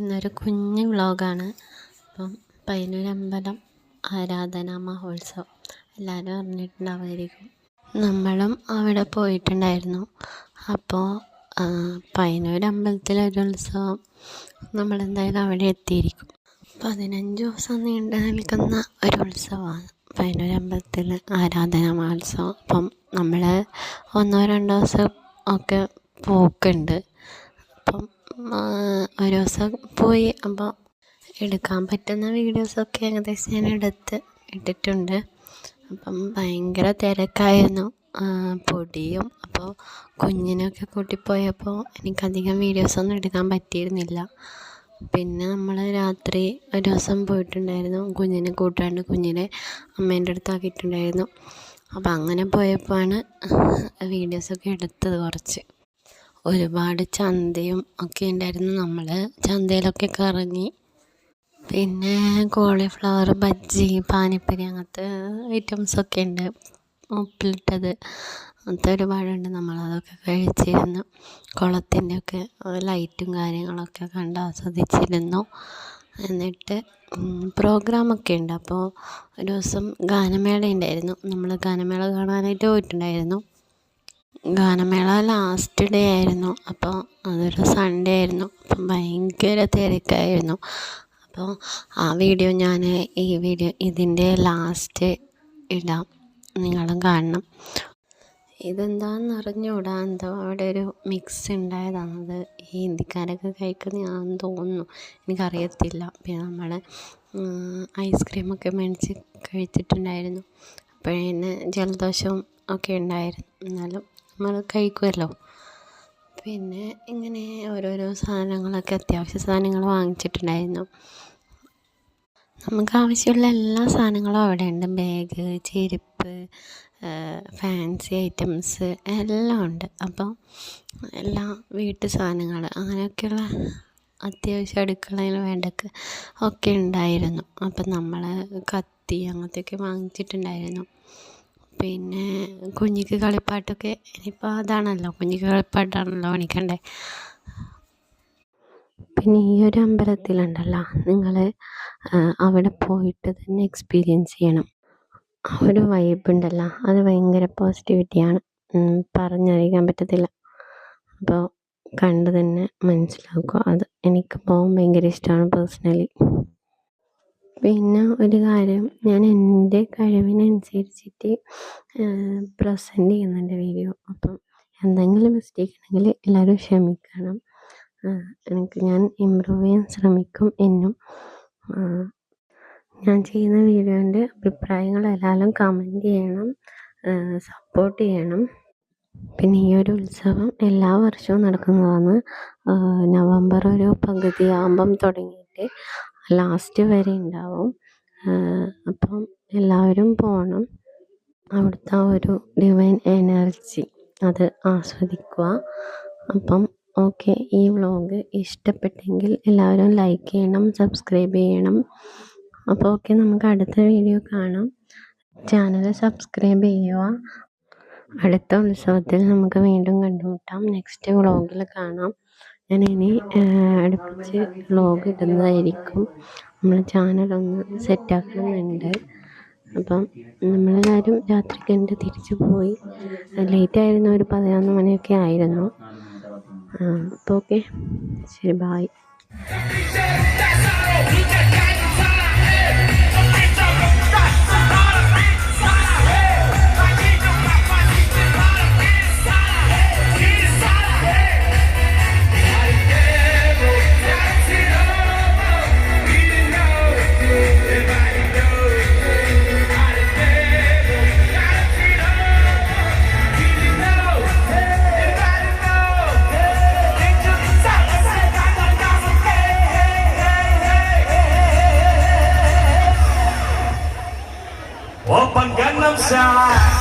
ഇന്നൊരു കുഞ്ഞ് വ്ളോഗാണ്. അപ്പം പയ്യന്നൂരമ്പലം ആരാധന മഹോത്സവം. എല്ലാവരും അറിഞ്ഞിട്ടുണ്ടാവുമായിരിക്കും. നമ്മളും അവിടെ പോയിട്ടുണ്ടായിരുന്നു. അപ്പോൾ പയ്യന്നൂർ അമ്പലത്തിലൊരു ഉത്സവം നമ്മളെന്തായാലും അവിടെ എത്തിയിരിക്കും. പതിനഞ്ച് ദിവസം നീണ്ടു നിൽക്കുന്ന ഒരു ഉത്സവമാണ് പയ്യന്നൂരമ്പലത്തിൽ ആരാധന മഹോത്സവം. അപ്പം നമ്മൾ ഒന്നോ രണ്ടോ ദിവസം ഒക്കെ പോക്കുണ്ട്. ഒരു ദിവസം പോയി അപ്പോൾ എടുക്കാൻ പറ്റുന്ന വീഡിയോസൊക്കെ ഏകദേശം ഞാൻ എടുത്ത് ഇട്ടിട്ടുണ്ട്. അപ്പം ഭയങ്കര തിരക്കായിരുന്നു. പൊടിയും അപ്പോൾ കുഞ്ഞിനൊക്കെ കൂട്ടിപ്പോയപ്പോൾ എനിക്കധികം വീഡിയോസൊന്നും എടുക്കാൻ പറ്റിയിരുന്നില്ല. പിന്നെ നമ്മൾ രാത്രി ഒരു ദിവസം പോയിട്ടുണ്ടായിരുന്നു. കുഞ്ഞിനെ കൂട്ടാണ്ട് കുഞ്ഞിനെ അമ്മേന്റെ അടുത്താക്കിയിട്ടുണ്ടായിരുന്നു അപ്പോൾ അങ്ങനെ പോയപ്പോഴാണ് വീഡിയോസൊക്കെ എടുത്തത് കുറച്ച്. ഒരുപാട് ചന്തയും ഒക്കെ ഉണ്ടായിരുന്നു നമ്മൾ ചന്തയിലൊക്കെ കറങ്ങി പിന്നെ കോളിഫ്ലവർ ബജ്ജി പാനിപ്പൂരി അങ്ങനത്തെ ഐറ്റംസൊക്കെ ഉണ്ട്. ഉപ്പിലിട്ടത്. അങ്ങനത്തെ ഒരുപാടുണ്ട് നമ്മളതൊക്കെ കഴിച്ചിരുന്നു. കുളത്തിന്റെ ഒക്കെ ലൈറ്റും കാര്യങ്ങളൊക്കെ കണ്ട് ആസ്വദിച്ചിരുന്നു. എന്നിട്ട് പ്രോഗ്രാമൊക്കെ ഉണ്ട്. അപ്പോൾ ഒരു ദിവസം ഗാനമേള ഉണ്ടായിരുന്നു. നമ്മൾ ഗാനമേള കാണാനായിട്ട് പോയിട്ടുണ്ടായിരുന്നു. ഗാനമേള ലാസ്റ്റ് ഡേ ആയിരുന്നു. അപ്പോൾ അതൊരു സൺഡേ ആയിരുന്നു. അപ്പം ഭയങ്കര തിരക്കായിരുന്നു. അപ്പോൾ ആ വീഡിയോ ഞാൻ ഈ വീഡിയോ ഇതിന്റെ ലാസ്റ്റ് ഇടാം. നിങ്ങളും കാണണം. ഇതെന്താണെന്ന് അറിഞ്ഞൂടാ? എന്തോ അവിടെ ഒരു മിക്സ് ഉണ്ടായതാണത് ഈ ഹിന്ദിക്കാരൊക്കെ കഴിക്കുന്നതാണെന്ന് തോന്നുന്നു. എനിക്കറിയത്തില്ല. പിന്നെ നമ്മൾ ഐസ്ക്രീമൊക്കെ മേടിച്ച് കഴിച്ചിട്ടുണ്ടായിരുന്നു. അപ്പോഴേന് ജലദോഷവും ഒക്കെ ഉണ്ടായിരുന്നു. എന്നാലും നമ്മൾ കഴിക്കുമല്ലോ പിന്നെ ഇങ്ങനെ ഓരോരോ സാധനങ്ങളൊക്കെ അത്യാവശ്യ സാധനങ്ങൾ വാങ്ങിച്ചിട്ടുണ്ടായിരുന്നു. നമുക്ക് ആവശ്യമുള്ള എല്ലാ സാധനങ്ങളും അവിടെ ഉണ്ട് ബാഗ് ചെരുപ്പ് ഫാൻസി ഐറ്റംസ് എല്ലാം ഉണ്ട്. അപ്പോൾ എല്ലാ വീട്ടു സാധനങ്ങൾ അങ്ങനെയൊക്കെയുള്ള അത്യാവശ്യം അടുക്കളയിൽ വേണ്ടൊക്കെ ഒക്കെ ഉണ്ടായിരുന്നു. അപ്പം നമ്മൾ കത്തി അങ്ങനത്തെയൊക്കെ വാങ്ങിച്ചിട്ടുണ്ടായിരുന്നു. പിന്നെ കുഞ്ഞിക്ക് കളിപ്പാട്ടൊക്കെ ഇനിയിപ്പോൾ അതാണല്ലോ കുഞ്ഞിക്ക് കളിപ്പാട്ടാണല്ലോ മേടിക്കണ്ടേ പിന്നെ ഈ ഒരു അമ്പലത്തിലുണ്ടല്ലോ നിങ്ങൾ അവിടെ പോയിട്ട് തന്നെ എക്സ്പീരിയൻസ് ചെയ്യണം. ആ ഒരു വൈബ് ഉണ്ടല്ലോ അത് ഭയങ്കര പോസിറ്റിവിറ്റിയാണ് പറഞ്ഞറിയിക്കാൻ പറ്റത്തില്ല. അപ്പോൾ കണ്ട് തന്നെ മനസ്സിലാക്കുക. അത് എനിക്ക് പോകാൻ ഭയങ്കര ഇഷ്ടമാണ് പേഴ്സണലി പിന്നെ ഒരു കാര്യം ഞാൻ എന്റെ കഴിവിനനുസരിച്ചിട്ട് പ്രസന്റ് ചെയ്യുന്നുണ്ട് വീഡിയോ അപ്പം എന്തെങ്കിലും മിസ്റ്റേക്ക് ഉണ്ടെങ്കിൽ എല്ലാവരും ക്ഷമിക്കണം. എനിക്ക് ഞാൻ ഇമ്പ്രൂവ് ചെയ്യാൻ ശ്രമിക്കും എന്നും. ഞാൻ ചെയ്യുന്ന വീഡിയോന്റെ അഭിപ്രായങ്ങൾ എല്ലാവരും കമന്റ് ചെയ്യണം. സപ്പോർട്ട് ചെയ്യണം. പിന്നെ ഈ ഒരു ഉത്സവം എല്ലാ വർഷവും നടക്കുന്നതാണ്. നവംബർ ഒരു പകുതിയാകുമ്പം തുടങ്ങിയിട്ട്. ലാസ്റ്റ് വരെ ഉണ്ടാവും അപ്പം എല്ലാവരും പോകണം അവിടുത്തെ ഒരു ഡിവൈൻ എനർജി അത് ആസ്വദിക്കുക. അപ്പം ഓക്കെ ഈ വ്ളോഗ് ഇഷ്ടപ്പെട്ടെങ്കിൽ എല്ലാവരും ലൈക്ക് ചെയ്യണം സബ്സ്ക്രൈബ് ചെയ്യണം. അപ്പോൾ ഓക്കെ നമുക്ക് അടുത്ത വീഡിയോ കാണാം. ചാനൽ സബ്സ്ക്രൈബ് ചെയ്യുക. അടുത്ത ഉത്സവത്തിൽ നമുക്ക് വീണ്ടും കണ്ടുമുട്ടാം. നെക്സ്റ്റ് വ്ളോഗിൽ കാണാം. ഞാൻ ഇനി അടുപ്പിച്ച് വ്ളോഗ് ഇടുന്നതായിരിക്കും. നമ്മൾ ചാനലൊന്ന് സെറ്റാക്കുന്നുണ്ട് അപ്പം നമ്മളെല്ലാവരും രാത്രി കണ്ട് തിരിച്ചു പോയി. ലേറ്റ് ആയിരുന്നു ഒരു പതിനൊന്ന് മണിയൊക്കെ ആയിരുന്നു. അപ്പോൾ ഓക്കെ. ശരി ബായ് outside.